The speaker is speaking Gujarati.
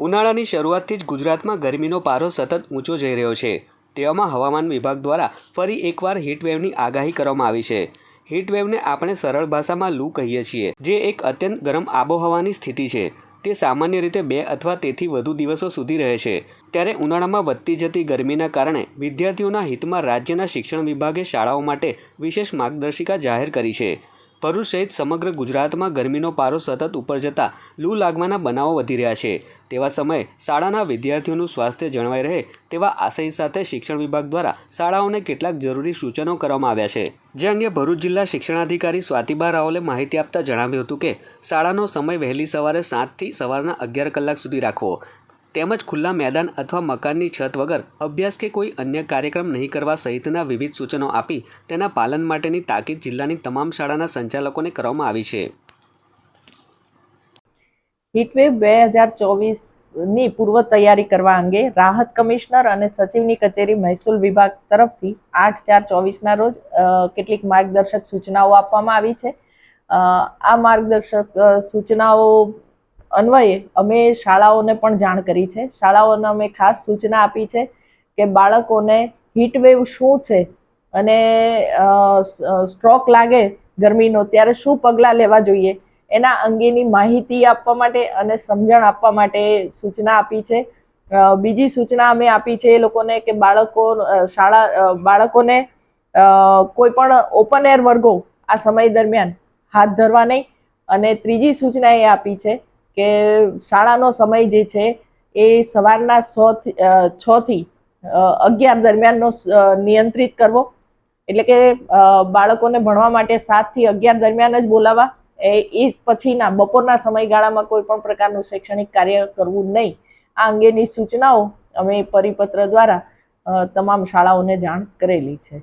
ઉનાળાની શરૂઆતથી જ ગુજરાતમાં ગરમીનો પારો સતત ઊંચો જઈ રહ્યો છે. તેવામાં હવામાન વિભાગ દ્વારા ફરી એકવાર હીટવેવની આગાહી કરવામાં આવી છે. હીટવેવને આપણે સરળ ભાષામાં લૂ કહીએ છીએ, જે એક અત્યંત ગરમ આબોહવાની સ્થિતિ છે. તે સામાન્ય રીતે બે અથવા તેથી વધુ દિવસો સુધી રહે છે. ત્યારે ઉનાળામાં વધતી જતી ગરમીના કારણે વિદ્યાર્થીઓના હિતમાં રાજ્યના શિક્ષણ વિભાગે શાળાઓ માટે વિશેષ માર્ગદર્શિકા જાહેર કરી છે. ભરૂચ સહિત સમગ્ર ગુજરાતમાં ગરમીનો પારો સતત ઉપર જતાં લૂ લાગવાના બનાવો વધી રહ્યા છે. તેવા સમયે શાળાના વિદ્યાર્થીઓનું સ્વાસ્થ્ય જળવાઈ રહે તેવા આશય સાથે શિક્ષણ વિભાગ દ્વારા શાળાઓને કેટલાક જરૂરી સૂચનો કરવામાં આવ્યા છે. જે અંગે ભરૂચ જિલ્લા શિક્ષણાધિકારી સ્વાતિબા રાઓલે માહિતી આપતા જણાવ્યું હતું કે શાળાનો સમય વહેલી સવારે સાતથી સવારના અગિયાર કલાક સુધી રાખવો. તેમજ ખુલ્લા મેદાન અથવા મકાનની છત વગર અભ્યાસ કે કોઈ અન્ય કાર્યક્રમ નહીં કરવા સહિતના વિવિધ સૂચનો આપી તેના પાલન માટેની તાકીદ જિલ્લાની તમામ શાળાના સંચાલકોને કરવામાં આવી છે. હીટવેવ બે હજાર ચોવીસની પૂર્વ તૈયારી કરવા અંગે રાહત કમિશનર અને સચિવની કચેરી મહેસૂલ વિભાગ તરફથી આઠ ચાર ચોવીસના રોજ કેટલીક માર્ગદર્શક સૂચનાઓ આપવામાં આવી છે. આ માર્ગદર્શક સૂચનાઓ અન્વયે અમે શાળાઓને પણ જાણ કરી છે. શાળાઓને અમે ખાસ સૂચના આપી છે કે બાળકોને હીટવેવ શું છે અને સ્ટ્રોક લાગે ગરમીનો ત્યારે શું પગલાં લેવા જોઈએ એના અંગેની માહિતી આપવા માટે અને સમજણ આપવા માટે સૂચના આપી છે. બીજી સૂચના અમે આપી છે એ લોકોને કે બાળકો શાળા બાળકોને કોઈ પણ ઓપન એર વર્ગો આ સમય દરમિયાન હાથ ધરવા નહીં. અને ત્રીજી સૂચના એ આપી છે કે શાળાનો સમય જે છે એ સવારના સો છ થી અગિયાર દરમિયાનનો નિયંત્રિત કરવો. એટલે કે બાળકોને ભણવા માટે સાતથી અગિયાર દરમિયાન જ બોલાવવા. એ પછીના બપોરના સમયગાળામાં કોઈ પણ પ્રકારનું શૈક્ષણિક કાર્ય કરવું નહીં. આ અંગેની સૂચનાઓ અમે પરિપત્ર દ્વારા તમામ શાળાઓને જાણ કરેલી છે.